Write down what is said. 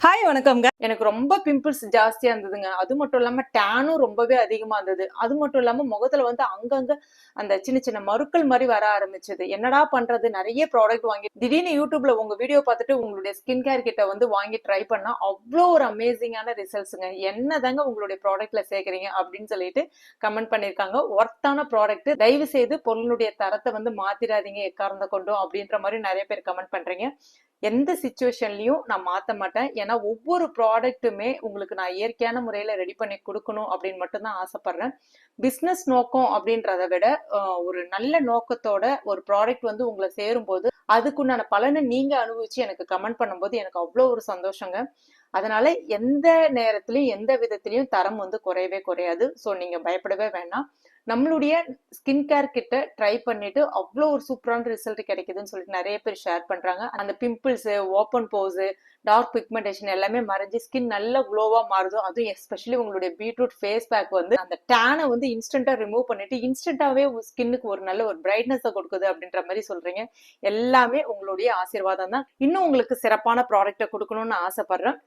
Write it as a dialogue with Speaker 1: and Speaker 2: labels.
Speaker 1: Hi வணக்கம்ங்க எனக்கு ரொம்ப பிம்பிள்ஸ் ஜாஸ்தியா இருந்ததுங்க. அது மட்டும் இல்லாம டேனும் ரொம்பவே அதிகமா இருந்தது. அது மட்டும் இல்லாம முகத்துல வந்து அங்கங்க அந்த சின்ன சின்ன மருக்கள் மாதிரி வர ஆரம்பிச்சது. என்னடா பண்றது? நிறைய ப்ராடக்ட் வாங்கி திடீர்னு யூடியூப்ல உங்க வீடியோ பார்த்துட்டு உங்களுடைய ஸ்கின் கேர் கிட்ட வந்து வாங்கி ட்ரை பண்ணா அவ்வளோ ஒரு அமேசிங்கான ரிசல்ட்ஸுங்க என்னதாங்க உங்களுடைய ப்ராடக்ட்ல சேர்க்குறீங்க அப்படின்னு சொல்லிட்டு கமெண்ட் பண்ணியிருக்காங்க ஒர்த்தான ப்ராடக்ட் தயவு செய்து பொருளுடைய தரத்தை வந்து மாத்திராதீங்க எக்காரந்த கொண்டும் அப்படின்ற மாதிரி நிறைய பேர் கமெண்ட் பண்றீங்க. எந்த சுச்சுவேஷன்லயும் நான் மாத்த மாட்டேன். ஏன்னா ஒவ்வொரு ப்ராடக்ட்டுமே உங்களுக்கு நான் இயற்கையான முறையில ரெடி பண்ணி கொடுக்கணும் அப்படின்னு மட்டும்தான் ஆசைப்படுறேன். பிஸ்னஸ் நோக்கம் அப்படின்றத விட ஆஹ், ஒரு நல்ல நோக்கத்தோட ஒரு ப்ராடக்ட் வந்து உங்களை சேரும்போது அதுக்குண்டான பலனை நீங்க அனுபவிச்சு எனக்கு கமெண்ட் பண்ணும்போது எனக்கு அவ்வளோ ஒரு சந்தோஷங்க. அதனால எந்த நேரத்திலையும் எந்த விதத்திலையும் தரம் வந்து குறையவே குறையாது. ஸோ நீங்க பயப்படவே வேண்டாம் நம்மளுடைய ஸ்கின் கேர் கிட்ட ட்ரை பண்ணிட்டு அவ்வளோ ஒரு சூப்பரான ரிசல்ட் கிடைக்குதுன்னு சொல்லிட்டு நிறைய பேர் ஷேர் பண்றாங்க. அந்த pimples open pores dark pigmentation எல்லாமே மறைஞ்சு ஸ்கின் நல்ல க்ளோவா மாறுதோ அதுவும் எஸ்பெஷலி உங்களுடைய பீட்ரூட் ஃபேஸ் பேக் வந்து அந்த டேனை வந்து இன்ஸ்டன்டா ரிமூவ் பண்ணிட்டு இன்ஸ்டன்டாவே ஸ்கின்னுக்கு ஒரு நல்ல ஒரு பிரைட்னஸ் கொடுக்குது அப்படின்ற மாதிரி சொல்றீங்க. எல்லாமே உங்களுடைய ஆசீர்வாதம் தான். இன்னும் உங்களுக்கு சிறப்பான ப்ராடக்ட்டை கொடுக்கணும்னு ஆசைப்படுறேன்.